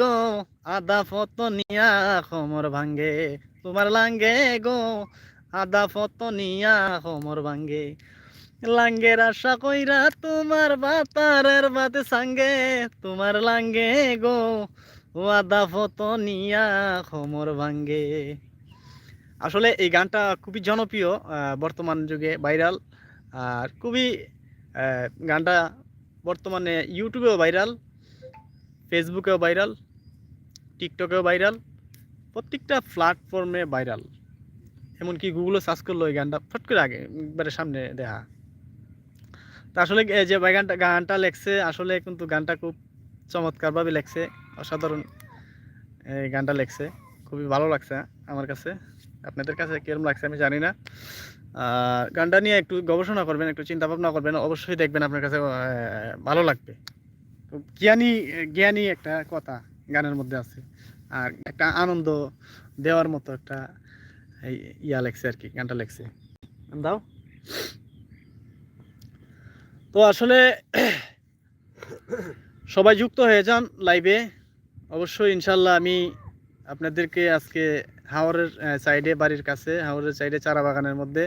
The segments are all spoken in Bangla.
গো, আদা ফতনিয়া খমর ভাঙ্গে, তোমার লাঙ্গে গো, আদা ফতনিয়া খমর ভাঙ্গে। লাঙ্গের আশা কইরা তোমার বাতারের বাতে সাঙ্গে, তোমার লাঙ্গে গো আদা ফতনিয়া খমর ভাঙ্গে। আসলে এই গানটা খুবই জনপ্রিয় বর্তমান যুগে ভাইরাল, আর খুবই গানটা বর্তমানে ইউটিউবেও ভাইরাল। ফেসবুকেও ভাইরাল টিকটকেও ভাইরাল প্রত্যেকটা প্ল্যাটফর্মে ভাইরাল এমনকি গুগলও সার্চ করল এই গানটা, ফট করে আগে, একবারে সামনে দেখা। তা আসলে যে গানটা গানটা লেখছে, আসলে কিন্তু গানটা খুব চমৎকারভাবে লেখছে, অসাধারণ গানটা লেখছে, খুবই ভালো লাগছে আমার কাছে, আপনাদের কাছে কীরকম লাগছে আমি জানি না। গানটা নিয়ে একটু গবেষণা করবেন, একটু চিন্তা ভাবনা করবেন, অবশ্যই দেখবেন আপনার কাছে ভালো লাগবে। জ্ঞানী জ্ঞানী একটা কথা গানের মধ্যে আছে। আর একটা আনন্দ দেওয়ার মতো একটা ইয়া লেখছে আর কি, গানটা লেখছে। দাও। তো আসলে সবাই যুক্ত হয়ে যান লাইভে অবশ্যই ইনশাল্লাহ আমি আপনাদেরকে আজকে হাওরের সাইডে বাড়ির কাছে, হাওরের সাইডে চারা বাগানের মধ্যে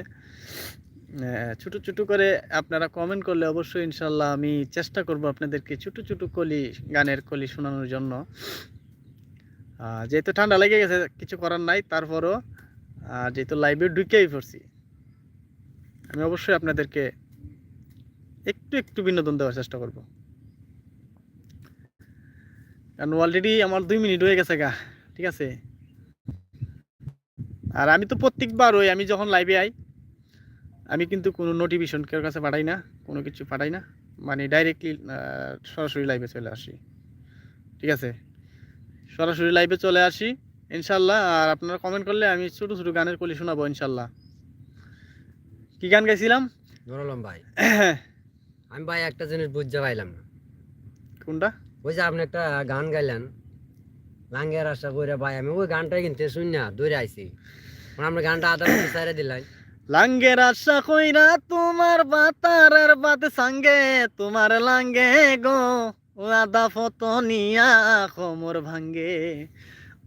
ছোট ছোট করে আপনারা কমেন্ট করলে অবশ্যই ইনশাল্লাহ আমি চেষ্টা করব আপনাদেরকে ছোট ছোট কলি, গানের কলি শোনানোর জন্য। যেহেতু ঠান্ডা লেগে গেছে, কিছু করার নাই, তারপরও যেহেতু লাইভে ঢুকেই পড়ছি, আমি অবশ্যই আপনাদেরকে একটু একটু বিনোদন দেওয়ার চেষ্টা করব। কারণ অলরেডি আমার দুই মিনিট হয়ে গেছে গা, ঠিক আছে? আর আমি তো প্রত্যেকবার ওই আমি যখন লাইভে আই আমি কিন্তু কোনো নোটিফিকেশন কেউ কাছে পাঠাই না কোনো কিছু পাঠাই না। মানে ডাইরেক্টলি সরাসরি লাইভে চলে আসি। ঠিক আছে? সরাসরি লাইভে চলে আসি ইনশাল্লাহ। আর আপনারা কমেন্ট করলে আমি ছোটো ছোটো গানের কলি শোনাবো ইনশাল্লাহ। কি গান গাইছিলাম? ধরলাম ভাই। আমি ভাই একটা জিনিস বুঝতে পাইলাম না। কোনটা? ওই যে আপনি একটা গান গাইলেন লাঙ্গের আশা করে ভাই আমি ওই গানটাই কিনতে শুনি না দৌড়ে আইছি। মানে আমরা গানটা আধা ঘণ্টা সাইরে দিলাই। লাঙ্গের আশা কইরা তোমার বাতারের বাত সাঙ্গে, তোমার লাঙ্গে গো ও আদা ফতনিয়া কোমর ভাঙ্গে।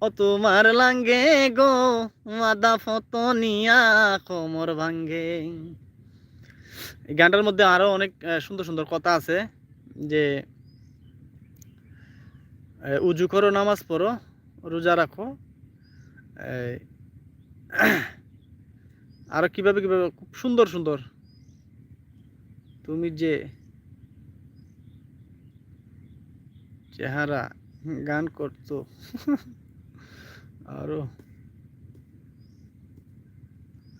ও তোমার লাঙ্গে গো, আদা ফতনিয়া কোমর ভাঙ্গে। এই গানটার মধ্যে আরও অনেক সুন্দর সুন্দর কথা আছে, যে উজু করো, নামাজ পড়ো, রোজা রাখো আরও কীভাবে কীভাবে? খুব সুন্দর সুন্দর। তুমি যে চেহারা গান করতো আরও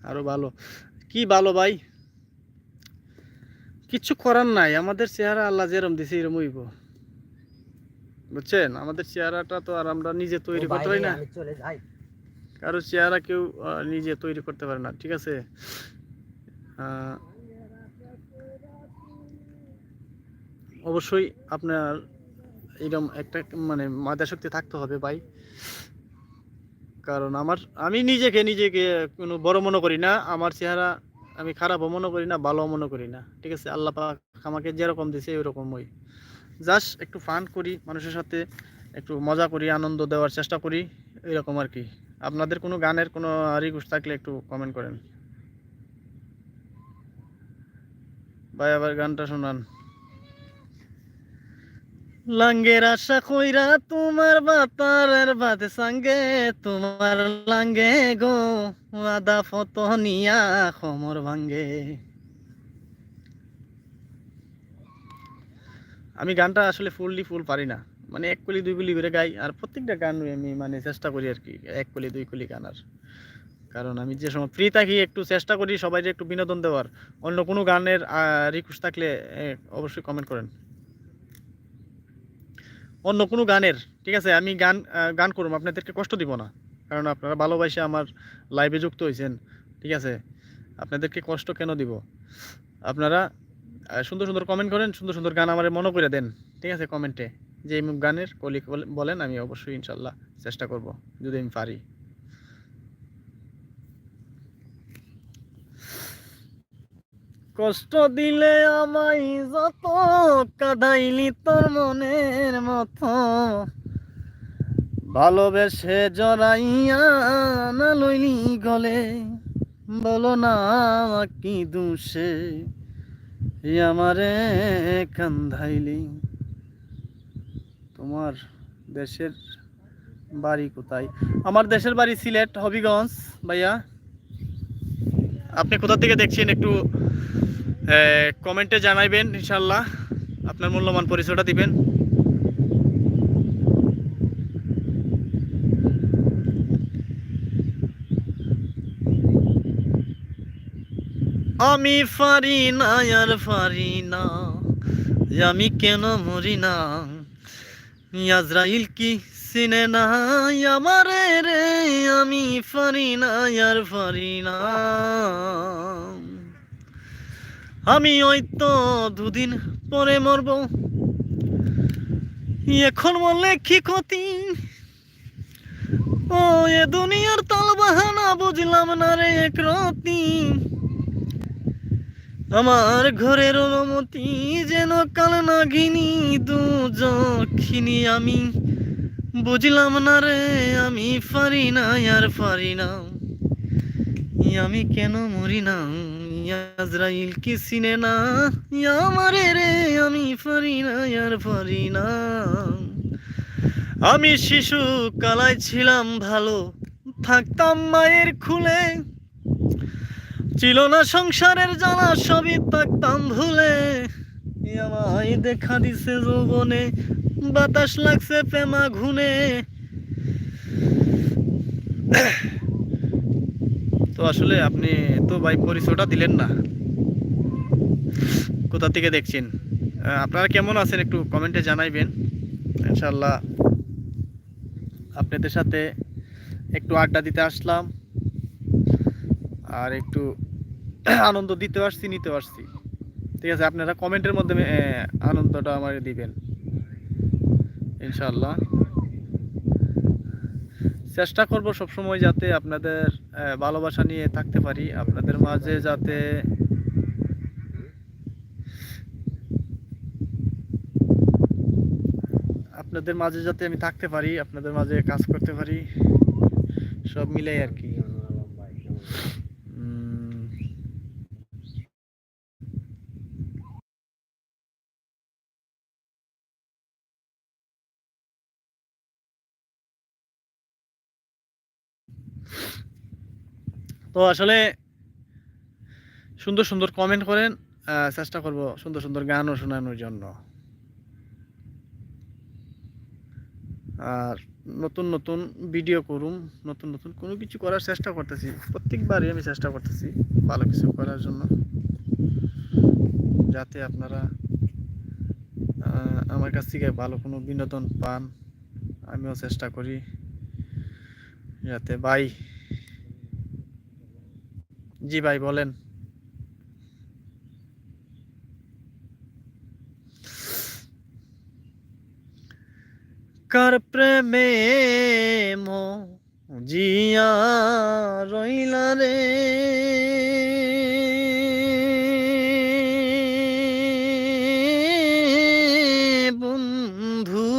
আরও ভালো। কি ভালো ভাই? কিচ্ছু করার নাই আমাদের চেহারা আল্লাহ যেরম দিছে এরম হইব। বুঝছেন? আমাদের চেহারাটা তো আর আমরা নিজে তৈরি করতে পারি না। চলে যাই। কারও চেহারা কেউ নিজে তৈরি করতে পারে না, ঠিক আছে? অবশ্যই আপনার এরকম একটা মানে মাদা শক্তি থাকতে হবে ভাই। কারণ আমার, আমি নিজেকে নিজেকে কোনো বড় মনে করি না, আমার চেহারা আমি খারাপও মনে করি না ভালো মনে করি না, ঠিক আছে? আল্লাহ পাক আমাকে যেরকম দিছে ওইরকমই। জাস্ট একটু ফান করি, মানুষের সাথে একটু মজা করি, আনন্দ দেওয়ার চেষ্টা করি, এরকম আর কি। আপনাদের কোনো গানের কোনো রিকোয়েস্ট থাকলে একটু কমেন্ট করেন। ভাই আবার গানটা শোনান। লাঙ্গের আশা কইরা তোমার বাতারের বাদে সাঙ্গে তোমার লাঙ্গে গো আদা ফতনিয়া খমর ভাঙ্গে। আমি গানটা আসলে ফুললি ফুল পারি না। মানে এক কলি, দুই কলি করে গাই। আর প্রত্যেকটা গান আমি মানে চেষ্টা করি আর কি, এক কলি, দুই কলি গান আর। কারণ আমি যে সময় ফ্রি থাকি, একটু চেষ্টা করি সবাই একটু বিনোদন দেওয়ার। অন্য কোনো গানের রিকোয়েস্ট থাকলে অবশ্যই কমেন্ট করেন। অন্য কোনো গানের, ঠিক আছে, আমি গান গান করুম আপনাদেরকে কষ্ট দিব না। কারণ আপনারা ভালোবাসে আমার লাইভে যুক্ত হয়েছেন, ঠিক আছে? আপনাদেরকে কষ্ট কেন দিব? আপনারা সুন্দর সুন্দর কমেন্ট করেন, সুন্দর সুন্দর গান আমার মনে করে দেন, ঠিক আছে কমেন্টে যে এই গানের কলি বলে- বলেন, আমি অবশ্যই ইনশাল্লাহ চেষ্টা করব, যদি আমি পারি। কষ্ট দিলে আমায় যত কাদাইলি তোর মনের মতো। ভালোবেসে জড়াইয়া না লইলি গলে। বলো না কি দুষে। আমারে কান্ধাইলি। তোমার দেশের বাড়ি কোথায়? আমার দেশের বাড়ি সিলেট, হবিগঞ্জ, ভাইয়া। আপনি কোথা থেকে দেখছেন একটু কমেন্টে জানাইবেন ইনশাল্লাহ আপনার মূল্যবান পরিচয়টা দিবেন। আমি পারি না, আর পারি না। আমি কেন মরি না? আজরাইল কি চিনে না আমারে রে? আমি পারি না আর পারি না। আমি ওই তো দুদিন পরে মরব। এখন মরলে কি ক্ষতি? ও, এ দুনিয়ার তাল বাহানা বুঝলাম না রে এক আমার ঘরের অনুমতি যেন কাল না নাগিনী দুজখিনি আমি। বুঝলাম না রে, আমি পারি না, আর পারি না। আমি কেন মরি না? আজরাইল কি চিনে না? আমারে রে, আমি পারি না, আর পারি না। আমি শিশু কালায় ছিলাম ভালো, থাকতাম মায়ের খুলে। ছিল না সংসারের জানা সবই থাকতাম ভুলে দেখা দিছে যৌবনে, বাতাস লাগছে প্রেমা ঘুনে। তো আসলে আপনি তো ভাই পরিচয়টা দিলেন না। কোথা থেকে দেখছেন? আপনারা কেমন আছেন একটু কমেন্টে জানাইবেন। ইনশাল্লাহ আপনাদের সাথে একটু আড্ডা দিতে আসলাম। আর একটু আনন্দ দিতে পারছি নিতে পারছি ঠিক আছে আপনারা কমেন্টের মাধ্যমে আহ, আনন্দটা আমার দিবেন। ইনশাল্লাহ চেষ্টা করব সবসময় যাতে আপনাদের ভালোবাসা নিয়ে থাকতে পারি আপনাদের মাঝে যাতে আপনাদের মাঝে যাতে আমি থাকতে পারি আপনাদের মাঝে কাজ করতে পারি সব মিলাই আর কি। তো আসলে সুন্দর সুন্দর কমেন্ট করেন চেষ্টা করব সুন্দর সুন্দর গানও শোনানোর জন্য। আর নতুন নতুন ভিডিও করুম, নতুন নতুন কোনো কিছু করার চেষ্টা করতেছি, প্রত্যেকবারই আমি চেষ্টা করতেছি ভালো কিছু করার জন্য, যাতে আপনারা আমার কাছ থেকে ভালো কোনো বিনোদন পান, আমিও চেষ্টা করি, যাতে ভাই জি ভাই বলেন। কার প্রেমে মো জিয়া রইলা রে? বন্ধু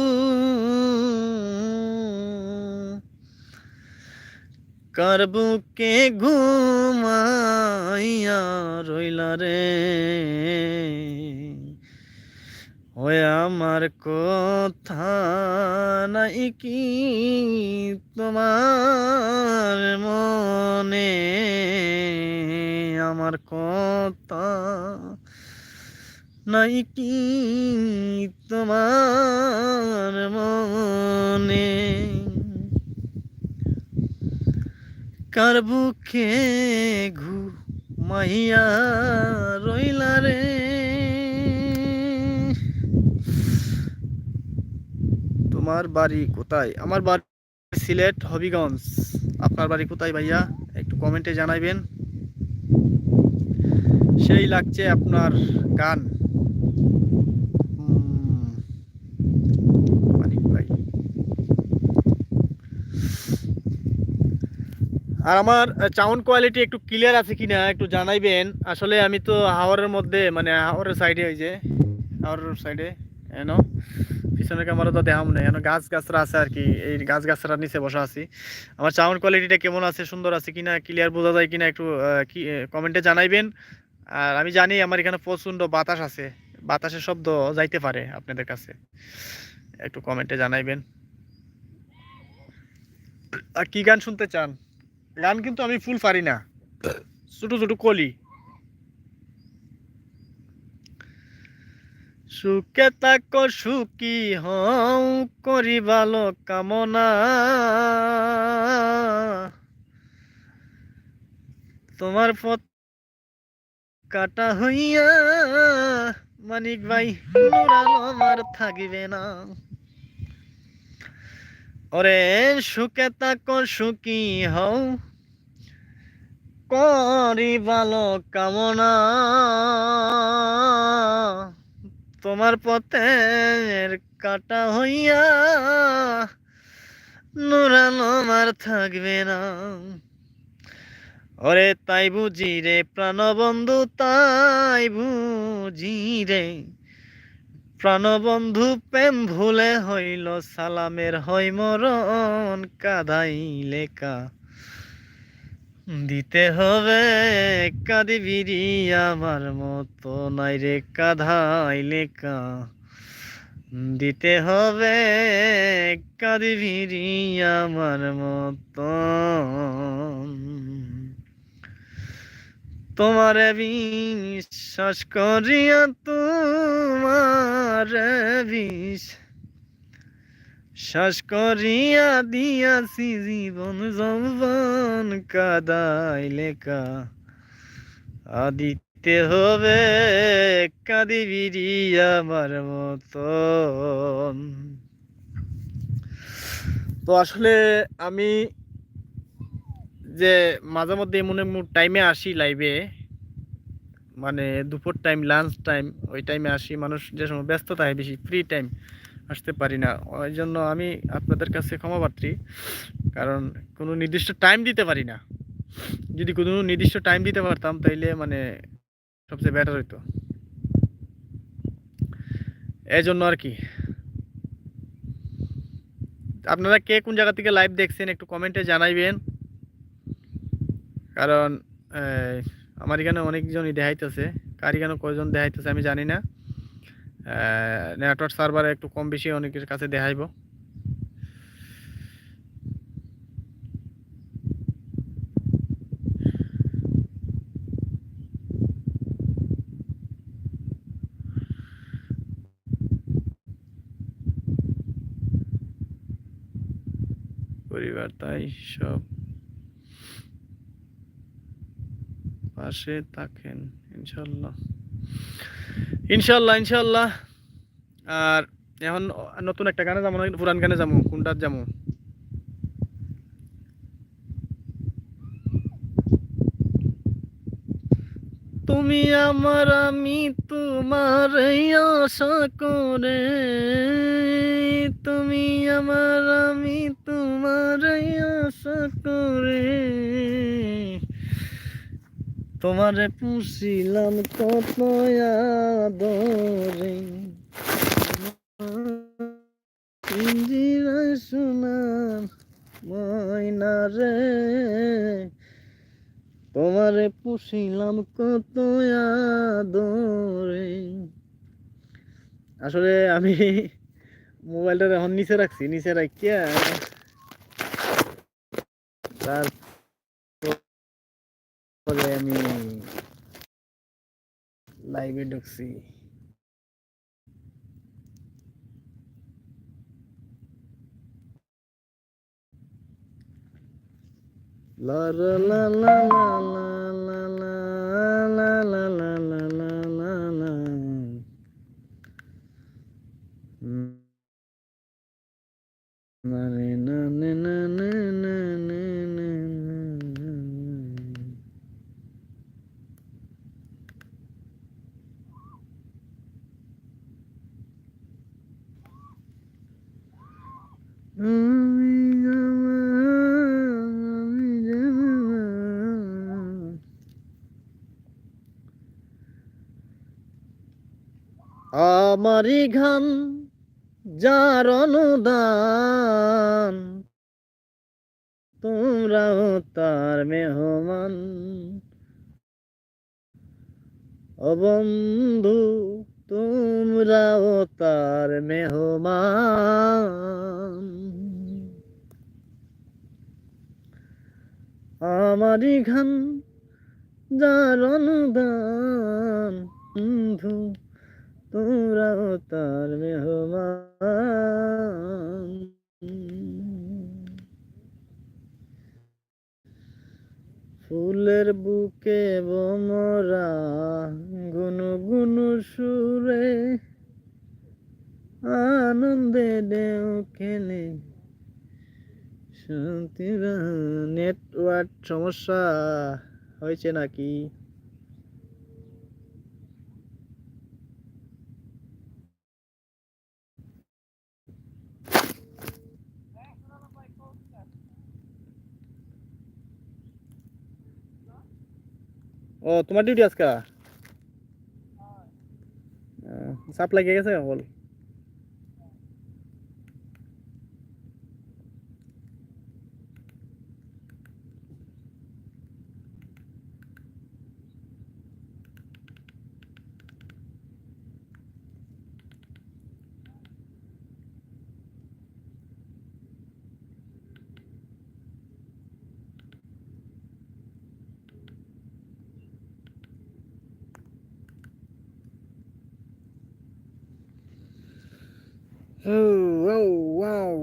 কার বুকে ঘুমাইয়া রইলা রে। ওই আমার কথা নাই কি তোমার মনে? আমার কথা নাই কি তোমার মনে? কার বুকে ঘুমাইয়া রইলা রে। তোমার বাড়ি কোথায়? আমার বাড়ি সিলেট, হবিগঞ্জ। আপনার বাড়ি কোথায় ভাইয়া? একটু কমেন্টে জানাইবেন। সেই লাগছে আপনার গান উম, মানিক ভাই আর আমার সাউন্ড কোয়ালিটি একটু ক্লিয়ার আছে কিনা একটু জানাইবেন। আসলে আমি তো হাওরের মধ্যে মানে হাওরের সাইডে ওই যে, হাওরের সাইডে এন, পিছনের ক্যামেরা তো দেখাম নেই এখন গাছ গাছরা আছে আর কি, এই গাছ গাছরা নিচে বসা আছি। আমার সাউন্ড কোয়ালিটিটা কেমন আছে, সুন্দর আছে কিনা ক্লিয়ার বোঝা যায় কিনা একটু কি কমেন্টে জানাইবেন। আর আমি জানি আমার এখানে প্রচণ্ড বাতাস আছে, বাতাসের শব্দ যাইতে পারে আপনাদের কাছে। একটু কমেন্টে জানাইবেন। আর কি গান শুনতে চান? গান কিন্তু আমি ফুল পারি না। ছোট ছোট কলি। সুখে তাক সুখী হও করি ভালো কামনা তোমার পথ কাটা হইয়া, মানিক ভাই আমার থাকিবে না। ওরে সুখে তাক সুখী হও। করি ভালো কামনা। তোমার পথের কাটা হইয়া নুরালো আমার থাকবে না। ওরে তাই বুঝি রে প্রাণবন্ধু, তাই বুঝি রে প্রাণবন্ধু প্রেম ভুলে হইল সালামের হয় মরণ কাদাইলে কা দিতে হবে কাদিবিরি, আমার মতো নাই রে কাধাইলে কা দিতে হবে কাদিবিরি, আমার মতো তোমারে বিশ্বাস করিয়া তোমার বিষ শ্বাস করিয়া দিয়াছি জীবন যৌবন কাদাইলে লেখা। আদিতে হবে কাদিবিরি আমার মতন। তো আসলে আমি যে মাঝে মধ্যে এমন এমন টাইমে আসি লাইভে মানে দুপুর টাইম লাঞ্চ টাইম ওই টাইমে আসি। মানুষ যে সময় ব্যস্ত থাকে, বেশি ফ্রি টাইম আসতে পারি না। ওই জন্য আমি আপনাদের কাছে ক্ষমাপাত্রী কারণ কোনো নির্দিষ্ট টাইম দিতে পারি না। যদি কোনো নির্দিষ্ট টাইম দিতে পারতাম, তাইলে মানে সবচেয়ে বেটার হইতো। এই জন্য আর কি। আপনারা কে কোন জায়গা থেকে লাইভ দেখছেন, একটু কমেন্টে জানাইবেন। কারণ আমার এখানে অনেকজনই দেখাইতেছে। কার এখানে কয়জন দেখাইতেছে আমি জানি না। নেটওয়ার্ক সার্ভারে একটু কম বেশি অনেকের কাছে দেখাইব। পরিবার তাই সব পাশে থাকেন ইনশাল্লাহ ইনশাল্লাহ ইনশাল্লাহ আর এখন নতুন একটা গানে যাব পুরান গানে যাব, কোনটার যাব? তুমি আমার, আমি তোমার আশা করে। তুমি আমার, আমি তোমার আশা করে। তোমারে পুষিলাম কত আদরে পিঞ্জিরায় সোনার ময়না তোমারে পুষিলাম কত আদরে আসলে আমি মোবাইলটা এখন নিচে রাখছি, নিচে রাখিয়া তারপরে আমি লাইভে ঢুকছি La la la la la la la la la la la la la la Mm. Na আমারি ঘাম যার অনুদান তোমরাও তার মেহমান। ও বন্ধু তোমরাও তার মেহমান আমারই ঘান অনুদান বন্ধু তোমরাও তার মেহমান ফুলের বুকে বমরা গুনু গুনু সুরে। আনন্দে দেও খেলে শান্তি নেটওয়ার্ক সমস্যা হয়েছে নাকি? ও তোমার ডিউটি আজকে? সাপ লাগিয়ে গেছে বল Oh, oh, wow.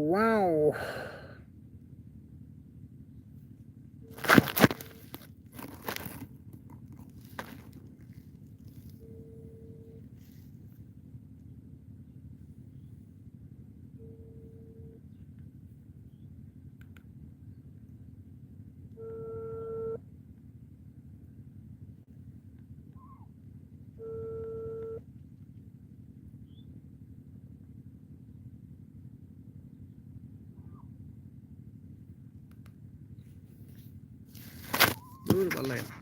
দূর ভালো লাগে না